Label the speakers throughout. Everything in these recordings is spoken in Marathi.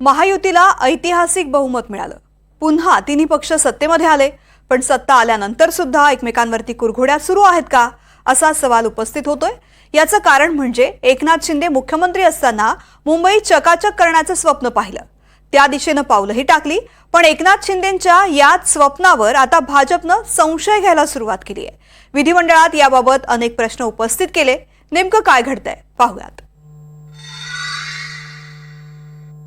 Speaker 1: महायुतीला ऐतिहासिक बहुमत मिळालं. पुन्हा तिन्ही पक्ष सत्तेमध्ये आले पण सत्ता आल्यानंतर सुद्धा एकमेकांवरती कुरघोड्या सुरू आहेत का असा सवाल उपस्थित होतोय. याचं कारण म्हणजे एकनाथ शिंदे मुख्यमंत्री असताना मुंबई चकाचक करण्याचं स्वप्न पाहिलं. त्या दिशेनं पावलंही टाकली पण एकनाथ शिंदेच्या याच स्वप्नावर आता भाजपनं संशय घ्यायला सुरुवात केली आहे विधिमंडळात याबाबत अनेक प्रश्न उपस्थित केले. नेमकं काय घडतंय? पाहूयात.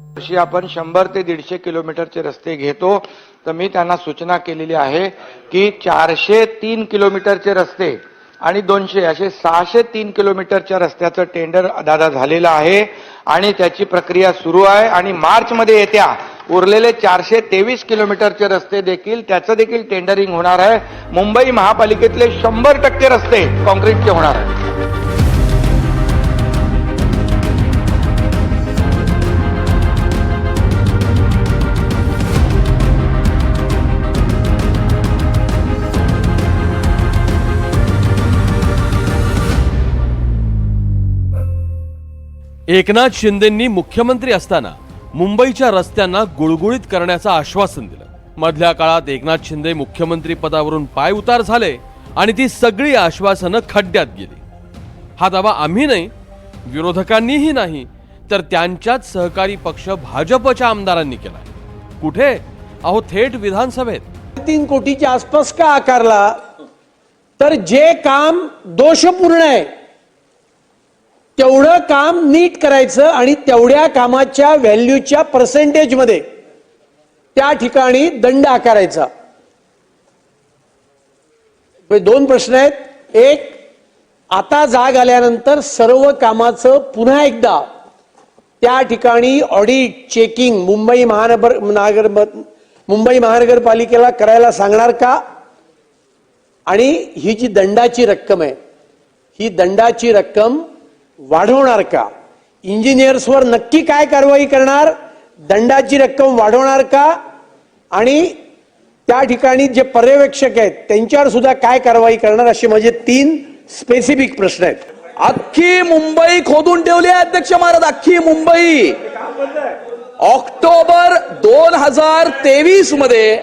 Speaker 2: वर्षी आपण शंभर ते दीडशे किलोमीटरचे रस्ते घेतो तर मी त्यांना सूचना केलेली आहे की चारशे तीन किलोमीटरचे रस्ते आणि दोनशे असे सहाशे तीन किलोमीटरच्या रस्त्याचं टेंडर दादा झालेलं आहे आणि त्याची प्रक्रिया सुरू आहे आणि मार्चमध्ये येत्या उरलेले चारशे तेवीस किलोमीटरचे रस्ते देखील त्याचं देखील टेंडरिंग होणार आहे. मुंबई महापालिकेतले शंभर टक्के रस्ते कॉन्क्रीटचे होणार आहे
Speaker 3: एकनाथ शिंदेंनी मुख्यमंत्री असताना मुंबईच्या रस्त्यांना गुळगुळीत करण्याचं आश्वासन दिलं. मधल्या काळात एकनाथ शिंदे मुख्यमंत्री पदावरून पाय उतार झाले आणि ती सगळी आश्वासनं खड्ड्यात गेली. हा दावा आम्ही नाही विरोधकांनीही नाही तर त्यांच्याच सहकारी पक्ष भाजपच्या आमदारांनी केला कुठे? अहो थेट विधानसभेत.
Speaker 4: तीन कोटीच्या आसपास का आकारला? तर जे काम दोषपूर्ण आहे तेवढं काम नीट करायचं आणि तेवढ्या कामाच्या व्हॅल्यूच्या पर्सेंटेजमध्ये त्या ठिकाणी दंड आकारायचा. दोन प्रश्न आहेत. एक आता जाग आल्यानंतर सर्व कामाचं पुन्हा एकदा त्या ठिकाणी ऑडिट चेकिंग मुंबई महानगर नागर मुंबई महानगरपालिकेला करायला सांगणार का? आणि ही जी दंडाची रक्कम आहे ही दंडाची रक्कम वाढवणार का? इंजिनियर्सवर नक्की काय कारवाई करणार? दंडाची रक्कम वाढवणार का? आणि त्या ठिकाणी जे पर्यवेक्षक आहेत त्यांच्यावर सुद्धा काय कारवाई करणार? असे माझे तीन स्पेसिफिक प्रश्न आहेत.
Speaker 5: अख्खी मुंबई खोदून ठेवली आहे अध्यक्ष महाराज अख्खी मुंबई. ऑक्टोबर दोन हजार तेवीसमध्ये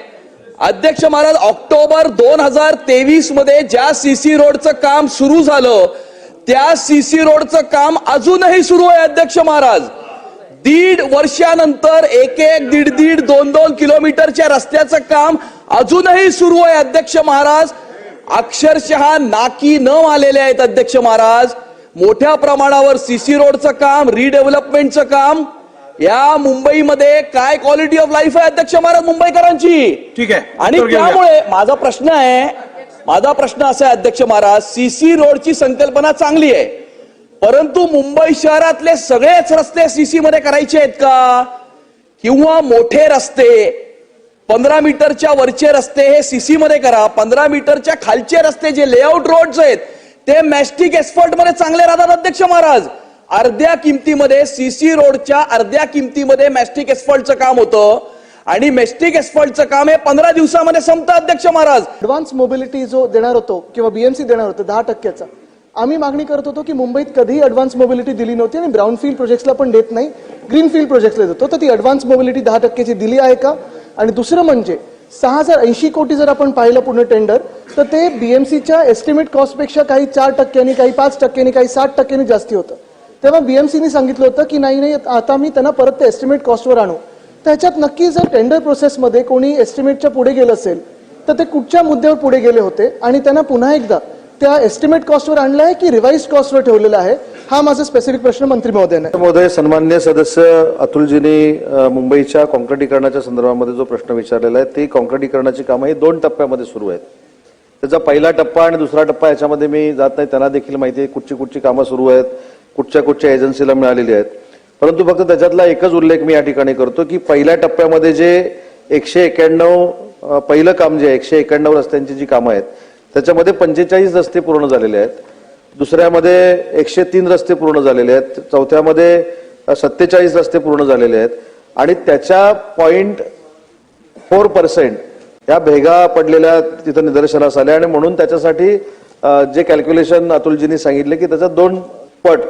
Speaker 5: अध्यक्ष महाराज ऑक्टोबर दोन हजार तेवीसमध्ये ज्या सीसी रोडचं काम सुरू झालं त्या सीसी रोडचं काम अजूनही सुरू आहे अध्यक्ष महाराज. दीड वर्षानंतर एक एक दीड दीड दोन दोन किलोमीटरच्या रस्त्याचं काम अजूनही सुरू आहे अध्यक्ष महाराज. अक्षरशः नाकी न आलेले आहेत अध्यक्ष महाराज. मोठ्या प्रमाणावर सीसी रोडचं काम रिडेव्हलपमेंटचं काम. या मुंबईमध्ये काय क्वालिटी ऑफ लाईफ आहे अध्यक्ष महाराज मुंबईकरांची?
Speaker 6: ठीक आहे.
Speaker 5: आणि. त्यामुळे माझा प्रश्न आहे माझा प्रश्न असा आहे अध्यक्ष महाराज सीसी रोडची संकल्पना चांगली आहे परंतु मुंबई शहरातले सगळेच रस्ते सीसी मध्ये करायचे आहेत का? किंवा मोठे रस्ते पंधरा मीटरच्या वरचे रस्ते हे सीसी मध्ये करा पंधरा मीटरच्या खालचे रस्ते जे लेआउट रोड्स आहेत ते मॅस्टिक एक्सपर्टमध्ये चांगले राहतात अध्यक्ष महाराज. अर्ध्या किमतीमध्ये सीसी रोडच्या अर्ध्या किमतीमध्ये मॅस्टिक एक्सपर्टचं काम होतं. आणि मेस्टिक एक्सपर्टचं काम हे पंधरा दिवसामध्ये संपतं अध्यक्ष महाराज.
Speaker 7: ऍडव्हान्स मोबिलिटी जो देणार होतो किंवा बीएमसी देणार होतं दहा टक्क्याचा आम्ही मागणी करत होतो की मुंबईत कधीही ऍडव्हान्स मोबिलिटी दिली नव्हती आणि ब्राऊन फील्ड प्रोजेक्ट्सला पण देत नाही. ग्रीन फील्ड प्रोजेक्ट्सला देतो. तर ती ऍडव्हान्स मोबिलिटी दहा टक्क्याची दिली आहे का? आणि दुसरं म्हणजे सहा हजार ऐंशी कोटी जर आपण पाहिलं पूर्ण टेंडर तर ते बीएमसीच्या एस्टिमेट कॉस्टपेक्षा काही चार टक्क्यांनी काही पाच टक्क्यांनी काही सात टक्क्यांनी जास्ती होतं. तेव्हा बीएमसीनी सांगितलं होतं की नाही नाही आता मी त्यांना परत ते एस्टिमेट कॉस्टवर आणू. त्याच्यात नक्की जर टेंडर प्रोसेसमध्ये कोणी एस्टिमेटच्या पुढे गेलं असेल तर ते कुठच्या मुद्द्यावर पुढे गेले होते? आणि त्यांना पुन्हा एकदा त्या एस्टिमेट कॉस्टवर आणलं आहे की रिवाइज कॉस्टवर ठेवलेला आहे? हा माझा स्पेसिफिक प्रश्न मंत्री महोदयाने
Speaker 6: महोदय सन्मान्य सदस्य अतुलजींनी मुंबईच्या कॉन्क्रिटीकरणाच्या संदर्भामध्ये जो प्रश्न विचारलेला आहे ती कॉन्क्रिटीकरणाची कामं ही दोन टप्प्यामध्ये सुरू आहेत. त्याचा पहिला टप्पा आणि दुसरा टप्पा याच्यामध्ये मी जात नाही त्यांना देखील माहिती आहे कुठची कुठची कामं सुरू आहेत कुठच्या कुठच्या एजन्सीला मिळालेली आहेत. परंतु फक्त त्याच्यातला एकच उल्लेख मी या ठिकाणी करतो की पहिल्या टप्प्यामध्ये जे एकशे एक्याण्णव पहिलं काम जे आहे एकशे एक्याण्णव रस्त्यांची जी कामं आहेत त्याच्यामध्ये पंचेचाळीस रस्ते पूर्ण झालेले आहेत. दुसऱ्यामध्ये एकशे तीन रस्ते पूर्ण झालेले आहेत. चौथ्यामध्ये सत्तेचाळीस रस्ते पूर्ण झालेले आहेत. आणि त्याच्या पॉईंट फोर पर्सेंट या भेगा पडलेल्या तिथं निदर्शनास आल्या आणि म्हणून त्याच्यासाठी जे कॅल्क्युलेशन अतुलजींनी सांगितले की त्याचा दोन पट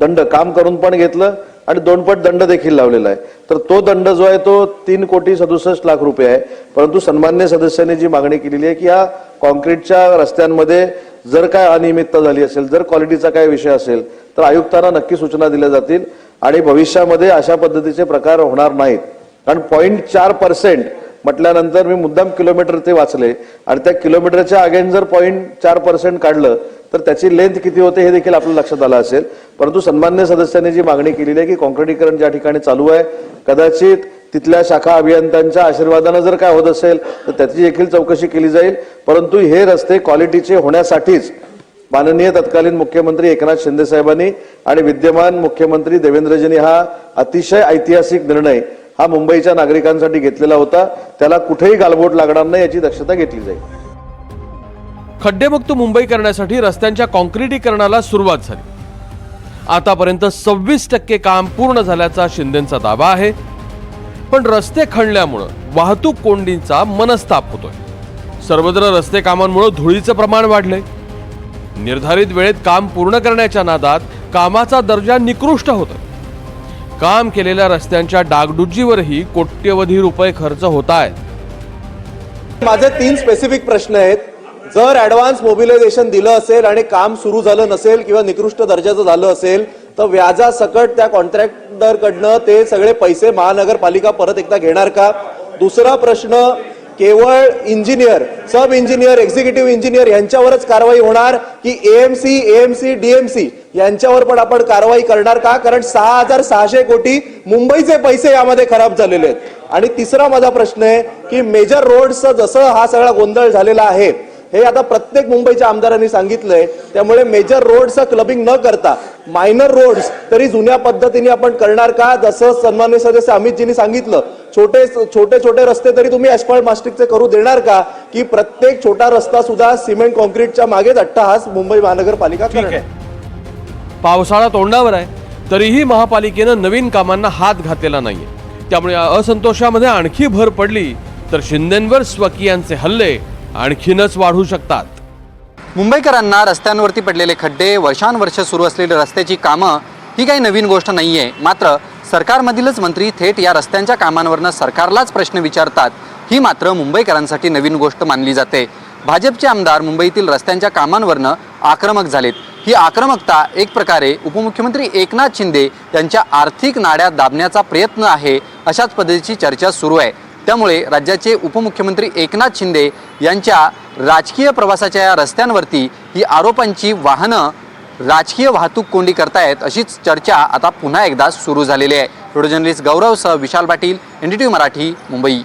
Speaker 6: दंड काम करून पण घेतलं आणि दोनपट दंड देखील लावलेला आहे. तर तो दंड जो आहे तो तीन कोटी सदुसष्ट लाख रुपये आहे. परंतु सन्मान्य सदस्यांनी जी मागणी केलेली आहे की या कॉन्क्रीटच्या रस्त्यांमध्ये जर काय अनियमितता झाली असेल जर क्वालिटीचा काय विषय असेल तर आयुक्तांना नक्की सूचना दिल्या जातील आणि भविष्यामध्ये अशा पद्धतीचे प्रकार होणार नाहीत. कारण पॉईंट चार पर्सेंट म्हटल्यानंतर मी मुद्दाम किलोमीटर ते वाचले आणि त्या किलोमीटरच्या अगेन जर पॉईंट चार पर्सेंट काढलं तर त्याची लेंथ किती होते हे देखील आपल्या लक्षात आलं असेल. परंतु सन्मान्य सदस्यांनी जी मागणी केलेली आहे की कॉन्क्रिटीकरण ज्या ठिकाणी चालू आहे कदाचित तिथल्या शाखा अभियंत्यांच्या आशीर्वादानं जर काय होत असेल तर त्याची देखील चौकशी केली जाईल. परंतु हे रस्ते क्वालिटीचे होण्यासाठीच माननीय तत्कालीन मुख्यमंत्री एकनाथ शिंदे साहेबांनी आणि विद्यमान मुख्यमंत्री देवेंद्रजींनी हा अतिशय ऐतिहासिक निर्णय हा मुंबईच्या नागरिकांसाठी घेतलेला होता. त्याला कुठेही गालबोट लागणार नाही याची दक्षता घेतली जाईल.
Speaker 3: खड्डेमुक्त मुंबई करण्यासाठी रस्त्यांच्या कॉन्क्रिटीकरणाला सुरुवात झाली. आतापर्यंत सव्वीस टक्के काम पूर्ण झाल्याचा शिंदेचा दावा आहे. पण रस्ते खणल्यामुळं वाहतूक कोंडींचा मनस्ताप होतोय. सर्वत्र रस्ते कामांमुळे धुळीचं प्रमाण वाढले निर्धारित वेळेत काम पूर्ण करण्याच्या नादात कामाचा दर्जा निकृष्ट होतोय. काम केलेल्या रस्त्यांच्या डागडुजीवरही कोट्यवधी रुपये खर्च होत आहेत.
Speaker 8: माझे तीन स्पेसिफिक प्रश्न आहेत. जर ऍडव्हान्स मोबिलायझेशन दिलं असेल आणि काम सुरू झालं नसेल किंवा निकृष्ट दर्जाचं झालं असेल तर व्याजासकट त्या कॉन्ट्रॅक्टरकडनं ते सगळे पैसे महानगरपालिका परत एकदा घेणार का? दुसरा प्रश्न केवळ engineer sub engineer executive engineer यांच्यावरच कारवाई होणार की एएमसी एएमसी डीएमसी यांच्यावर पण आपण कारवाई करणार का? कारण सहा हजार सहाशे कोटी मुंबईचे पैसे यामध्ये खराब झालेले आहेत. आणि तिसरा माझा प्रश्न आहे की मेजर रोड्सचं जसं हा सगळा गोंधळ झालेला आहे हे आता प्रत्येक मुंबईच्या आमदारांनी सांगितलंय. त्यामुळे मेजर रोड्सचं क्लबिंग न करता मायनर रोड्स तरी जुन्या पद्धतीने आपण करणार का? जसं सन्मान्य सदस्य अमितजींनी सांगितलं छोटे छोटे छोटे रस्ते तरी तुम्ही ऍस्फॉल्ट मास्टिकचे करू देणार का? की प्रत्येक छोटा रस्ता सुद्धा सिमेंट कॉन्क्रीटच्या मागेच अट्टहास मुंबई महानगरपालिका करणार.
Speaker 3: पावसाळा तोंडावर आहे तरीही महापालिकेनं नवीन कामांना हात घातलेला नाहीये. त्यामुळे या असंतोषामध्ये आणखी भर पडली तर शिंदेंवर स्वकीयांचे हल्ले आणखीनच वाढू शकतात.
Speaker 9: मुंबईकरांना रस्त्यांवरती पडलेले खड्डे वर्षानुवर्ष सुरू असलेली रस्त्याची कामं ही काही नवीन गोष्ट नाही आहे मात्र सरकारमधीलच मंत्री थेट या रस्त्यांच्या कामांवरनं सरकारलाच प्रश्न विचारतात. ही मात्र मुंबईकरांसाठी नवीन गोष्ट मानली जाते. भाजपचे आमदार मुंबईतील रस्त्यांच्या कामांवरनं आक्रमक झालेत. ही आक्रमकता एक प्रकारे उपमुख्यमंत्री एकनाथ शिंदे यांच्या आर्थिक नाड्या दाबण्याचा प्रयत्न आहे अशाच पद्धतीची चर्चा सुरू आहे. त्यामुळे राज्याचे उपमुख्यमंत्री एकनाथ शिंदे यांच्या राजकीय प्रवासाच्या या रस्त्यांवरती ही आरोपांची वाहनं राजकीय वाहतूक कोंडी करतायत अशीच चर्चा आता पुन्हा एकदा सुरू झालेली आहे. Photo journalist गौरवसह Vishal Patil N D T Marathi Mumbai.